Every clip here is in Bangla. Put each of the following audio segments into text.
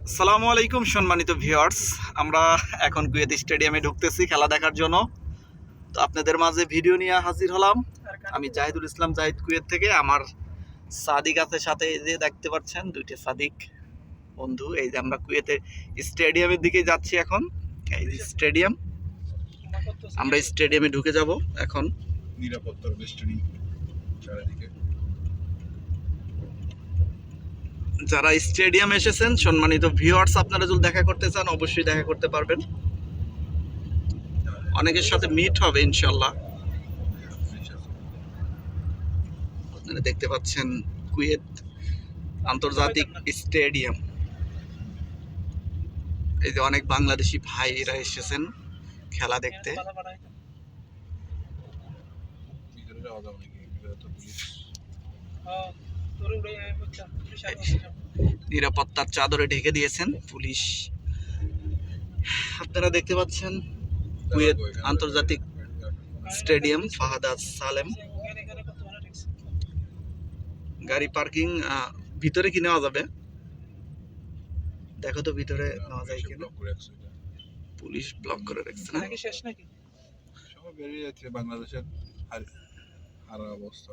সালামু আলাইকুম, সম্মানিত ভিউয়ার্স। আমরা এখন কুয়েত স্টেডিয়ামে ঢুকতেছি খেলা দেখার জন্য। তো আপনাদের মাঝে ভিডিও নিয়ে হাজির হলাম। আমি জাহিদুল ইসলাম, জাহিদ কুয়েত থেকে। আমার সাদিক আছে সাথে, এই যে দেখতে পাচ্ছেন, দুইটি সাদিক বন্ধু। এই যে আমরা কুয়েতের স্টেডিয়ামের দিকে যাচ্ছি এখন। এই স্টেডিয়াম। আমরা স্টেডিয়ামে ঢুকে যাব এখন। নিরাপত্তার বেষ্টনী চারিদিকে। যারা স্টেডিয়াম এসেছেন, সম্মানিত ভিউয়ার্স আপনারা যদি দেখা করতে চান, অবশ্যই দেখা করতে পারবেন। অনেকের সাথে মিট হবে ইনশাল্লাহ আপনারা দেখতে পাচ্ছেন কুয়েত আন্তর্জাতিক স্টেডিয়াম। এই যে অনেক বাংলাদেশি ভাইরা এসেছেন খেলা দেখতে। ভিতরে নিরাপত্তার চাদরে ঢেকে দিয়েছেন পুলিশ। আপনারা দেখতে পাচ্ছেন কুয়েত আন্তর্জাতিক স্টেডিয়াম ফাহাদ সালেম। গাড়ি পার্কিং ভিতরে কি নেওয়া যাবে? দেখো তো ভিতরে নেওয়া যায় কিনা। এটা। পুলিশ ব্লক করে রাখছে না? শেষ নাকি? সবাই বেরিয়ে যাচ্ছে বাংলাদেশের হারা অবস্থা।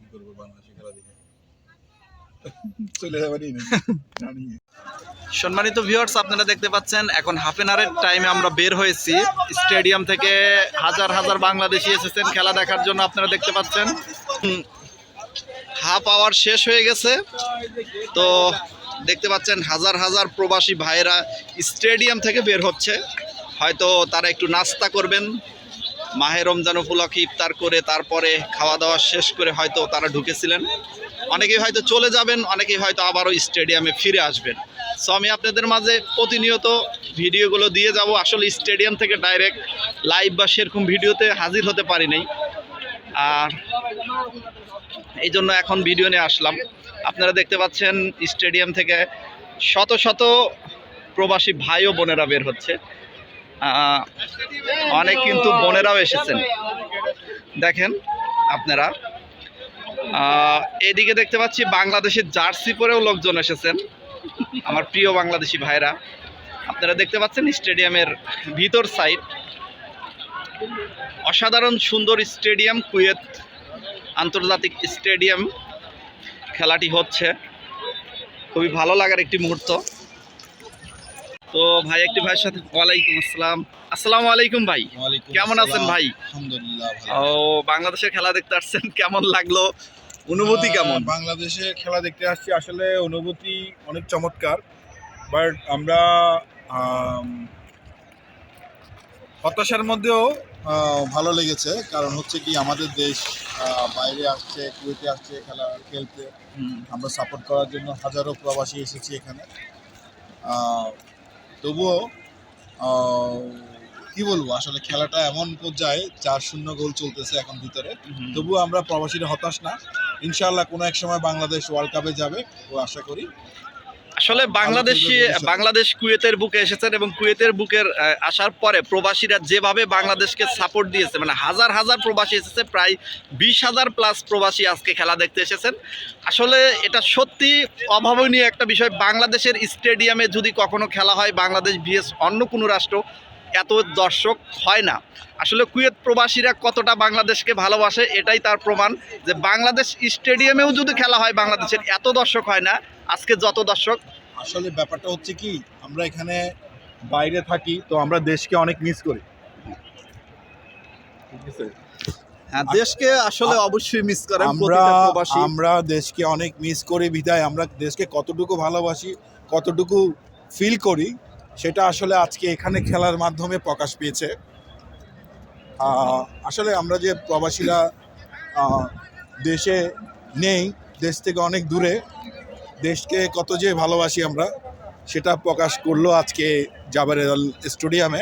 করব বাংলাদেশে খেলা দেখে। চলে জানি সম্মানিত ভিউয়ার্স আপনারা দেখতে পাচ্ছেন, এখন হাফ এন আওয়ারের টাইমে আমরা বের হয়েছি। স্টেডিয়াম থেকে হাজার হাজার বাংলাদেশি এসেছেন খেলা দেখার জন্য, আপনারা দেখতে পাচ্ছেন। হাফ আওয়ার শেষ হয়ে গেছে। তো দেখতে পাচ্ছেন, হাজার হাজার প্রবাসী ভাইয়েরা স্টেডিয়াম থেকে বের হচ্ছে। হয়তো তারা একটু নাস্তা করবেন মাহে রমজান উপলক্ষে ইফতার করে তারপরে খাওয়া দাওয়া শেষ করে হয়তো তারা ঢুকেছিলেন। অনেকেই হয়তো চলে যাবেন, অনেকেই হয়তো আবারও স্টেডিয়ামে ফিরে আসবেন। সো আমি আপনাদের মাঝে প্রতিনিয়ত ভিডিওগুলো দিয়ে যাব। আসলে স্টেডিয়াম থেকে ডাইরেক্ট লাইভ বা সেরকম ভিডিওতে হাজির হতে পারি নাই। আর এই জন্য এখন ভিডিও নিয়ে আসলাম। আপনারা দেখতে পাচ্ছেন, স্টেডিয়াম থেকে শত শত প্রবাসী ভাই ও বোনেরা বের হচ্ছে। অনেক কিন্তু বোনেরাও এসেছেন। দেখেন আপনারা। এদিকে দেখতে পাচ্ছি বাংলাদেশের জার্সি পরেও লোকজন এসেছেন। আমার প্রিয় বাংলাদেশি ভাইরা, আপনারা দেখতে পাচ্ছেন স্টেডিয়ামের ভিতর সাইড অসাধারণ সুন্দর স্টেডিয়াম, কুয়েত আন্তর্জাতিক স্টেডিয়াম খেলাটি হচ্ছে। খুবই ভালো লাগার একটি মুহূর্ত। তো ভাই একটি ভাইয়ের সাথে ওয়ালাইকুম আসসালাম। আসসালামু আলাইকুম ভাই। কেমন আছেন ভাই? আলহামদুলিল্লাহ ও বাংলাদেশের খেলা দেখতে আসছেন কেমন লাগল? অনুভূতি কেমন? বাংলাদেশে খেলা দেখতে আসছি আসলে অনুভূতি অনেক চমৎকার। বাট আমরা হতাশার মধ্যেও ভালো লেগেছে। কারণ হচ্ছে কি আমাদের দেশ বাইরে আসছে কুয়েতে আসছে খেলা খেলতে। আমরা সাপোর্ট করার জন্য হাজারো প্রবাসী এসেছি এখানে। তবুও কি বলব আসলে খেলাটা এমন পর্যায়ে চার শূন্য গোল চলতেছে এখন ভিতরে। তবুও আমরা প্রবাসীরা হতাশ না। ইনশাল্লাহ কোনো এক সময় বাংলাদেশ ওয়ার্ল্ড কাপে যাবে ও আশা করি। আসলে বাংলাদেশি বাংলাদেশ কুয়েতের বুকে এসেছেন এবং কুয়েতের বুকের আসার পরে প্রবাসীরা যেভাবে বাংলাদেশকে সাপোর্ট দিয়েছে মানে হাজার হাজার প্রবাসী এসেছে প্রায় বিশ হাজার প্লাস প্রবাসী আজকে খেলা দেখতে এসেছেন। আসলে এটা সত্যি অভাবনীয় একটা বিষয়। বাংলাদেশের স্টেডিয়ামে যদি কখনো খেলা হয় বাংলাদেশ ভিএস অন্য কোনো রাষ্ট্র এত দর্শক হয় না। আসলে কুয়েত প্রবাসীরা কতটা বাংলাদেশকে ভালোবাসে এটাই তার প্রমাণ যে বাংলাদেশ স্টেডিয়ামেও যদি খেলা হয় বাংলাদেশের এত দর্শক হয় না। আজকে যত দর্শক। আসলে ব্যাপারটা হচ্ছে কি আমরা এখানে বাইরে থাকি তো আমরা দেশকে অনেক মিস করি। হ্যাঁ দেশকে আসলে অবশ্যই মিস করেন আমরা আমরা দেশকে অনেক মিস করি বিধায় আমরা দেশকে কতটুকু ভালোবাসি কতটুকু ফিল করি সেটা আসলে আজকে এখানে খেলার মাধ্যমে প্রকাশ পেয়েছে। আসলে আমরা যে প্রবাসীরা দেশে নেই দেশ থেকে অনেক দূরে দেশকে কত যে ভালোবাসি আমরা সেটা প্রকাশ করল আজকে জাবারেল স্টেডিয়ামে।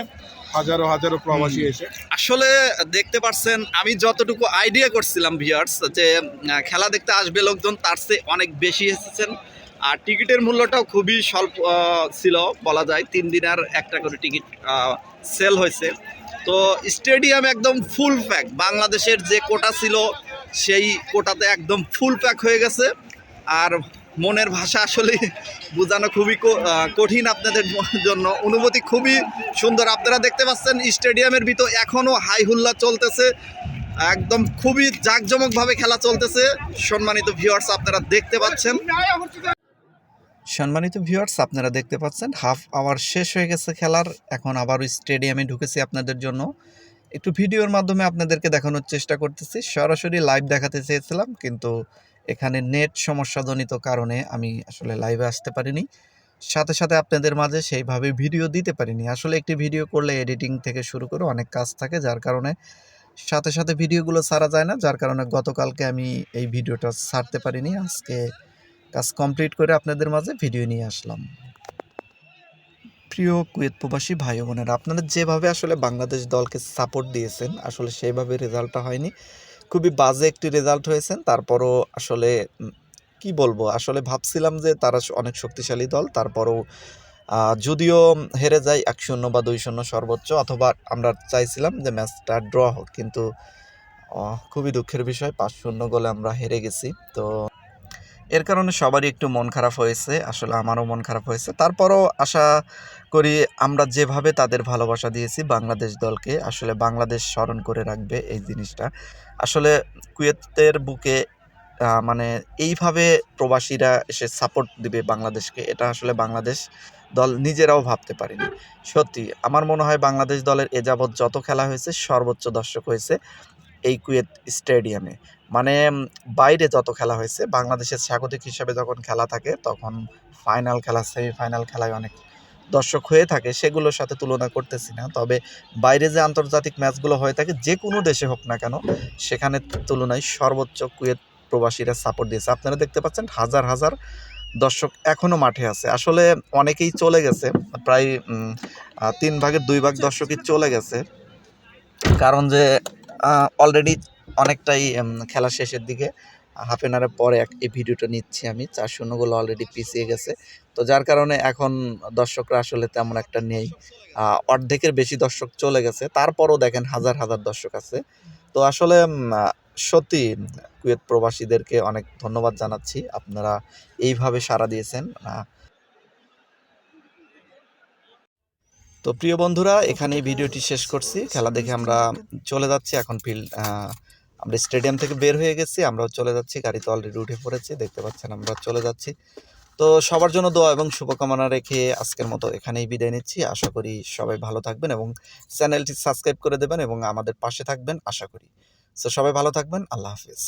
হাজারো হাজারো প্রবাসী এসে। আসলে দেখতে পাচ্ছেন আমি যতটুকু আইডিয়া করছিলাম ভিয়ার্স যে খেলা দেখতে আসবে লোকজন তার চেয়ে অনেক বেশি এসেছেন। আর টিকিটের মূল্যটাও খুবই স্বল্প ছিল বলা যায়। তিন দিনের একটা করে টিকিট সেল হয়েছে। তো স্টেডিয়াম একদম ফুল প্যাক বাংলাদেশের যে কোটা ছিল, সেই কোটাতে একদম ফুল প্যাক হয়ে গেছে। আর মনের ভাষা আসলে বোঝানো খুবই কঠিন আপনাদের জন্য। অনুভূতি খুবই সুন্দর। আপনারা দেখতে পাচ্ছেন, স্টেডিয়ামের ভিতর এখনও হাই হুল্লা চলতেছে। একদম খুবই জাঁকজমকভাবে খেলা চলতেছে। সম্মানিত ভিউয়ার্স আপনারা দেখতে পাচ্ছেন। সম্মানিত ভিউয়ার্স আপনারা দেখতে পাচ্ছেন হাফ আওয়ার শেষ হয়ে গেছে খেলার। এখন আবারও স্টেডিয়ামে ঢুকেছি আপনাদের জন্য। একটু ভিডিওর মাধ্যমে আপনাদেরকে দেখানোর চেষ্টা করতেছি। সরাসরি লাইভ দেখাতে চেয়েছিলাম, কিন্তু এখানে নেট সমস্যাজনিত কারণে আমি আসলে লাইভে আসতে পারিনি। সাথে সাথে আপনাদের মাঝে সেইভাবে ভিডিও দিতে পারিনি। আসলে একটি ভিডিও করলে এডিটিং থেকে শুরু করে অনেক কাজ থাকে, যার কারণে সাথে সাথে ভিডিওগুলো ছাড়া যায় না। যার কারণে গতকালকে আমি এই ভিডিওটা ছাড়তে পারিনি। আজকে কাজ কমপ্লিট করে আপনাদের মাঝে ভিডিও নিয়ে আসলাম। প্রিয় কুয়েত প্রবাসী ভাই বোনেরা, আপনারা যেভাবে আসলে বাংলাদেশ দলকে সাপোর্ট দিয়েছেন, আসলে সেইভাবে রেজাল্টটা হয়নি। খুবই বাজে একটি রেজাল্ট হয়েছে তারপরও আসলে কি বলব? আসলে ভাবছিলাম যে তারা অনেক শক্তিশালী দল, তারপরও যদিও হেরে যায় এক শূন্য বা দুই শূন্য সর্বোচ্চ, অথবা আমরা চাইছিলাম যে ম্যাচটা ড্র হোক, কিন্তু খুবই দুঃখের বিষয়, পাঁচ শূন্য গোলে আমরা হেরে গেছি, তো এর কারণে সবারই একটু মন খারাপ হয়েছে, আসলে আমারও মন খারাপ হয়েছে। তারপরও আশা করি আমরা যেভাবে তাদের ভালোবাসা দিয়েছি, বাংলাদেশ দলকে আসলে বাংলাদেশ স্মরণ করে রাখবে এই জিনিসটা। আসলে কুয়েতের বুকে মানে এইভাবে প্রবাসীরা এসে সাপোর্ট দিবে বাংলাদেশকে, এটা আসলে বাংলাদেশ দল নিজেরাও ভাবতে পারেনি। সত্যি, আমার মনে হয় বাংলাদেশ দলের এ যাবৎ যত খেলা হয়েছে, সর্বোচ্চ দর্শক হয়েছে। এই কুয়েত স্টেডিয়ামে। মানে বাইরে যত খেলা হয়েছে, বাংলাদেশের স্বাগতিক হিসাবে যখন খেলা থাকে, তখন ফাইনাল খেলা সেমিফাইনাল খেলায় অনেক দর্শক হয়ে থাকে, সেগুলোর সাথে তুলনা করতেছি না। তবে বাইরে যে আন্তর্জাতিক ম্যাচগুলো হয়ে থাকে, যে কোনো দেশে হোক না কেন, সেখানে তুলনায় সর্বোচ্চ কুয়েত প্রবাসীরা সাপোর্ট দিয়েছে। আপনারা দেখতে পাচ্ছেন, হাজার হাজার দর্শক এখনও মাঠে আছে। আসলে অনেকেই চলে গেছে, প্রায় তিন ভাগের দুই ভাগ দর্শকই চলে গেছে। কারণ যে অলরেডি অনেকটাই খেলা শেষের দিকে হাফ এন আওয়ারের পরে এক- এই ভিডিওটা নিচ্ছি আমি। চার শূন্যগুলো অলরেডি পিছিয়ে গেছে। তো যার কারণে এখন দর্শকরা আসলে তেমন একটা নেই। অর্ধেকের বেশি দর্শক চলে গেছে। তারপরও দেখেন হাজার হাজার দর্শক আছে। তো আসলে সত্যি, কুয়েত প্রবাসীদেরকে অনেক ধন্যবাদ জানাচ্ছি। আপনারা এইভাবে সাড়া দিয়েছেন। তো প্রিয় বন্ধুরা, এখানেই ভিডিওটি শেষ করছি। খেলা দেখে আমরা চলে যাচ্ছি এখন ফিল্ড আমরা স্টেডিয়াম থেকে বের হয়ে গেছি, আমরাও চলে যাচ্ছি গাড়িতে অলরেডি উঠে পড়েছি, দেখতে পাচ্ছেন আমরা চলে যাচ্ছি। তো সবার জন্য দোয়া এবং শুভকামনা রেখে আজকের মতো এখানেই বিদায় নিচ্ছি। আশা করি সবাই ভালো থাকবেন এবং চ্যানেলটি সাবস্ক্রাইব করে দেবেন এবং আমাদের পাশে থাকবেন, আশা করি। তো সবাই ভালো থাকবেন, আল্লাহ হাফিজ।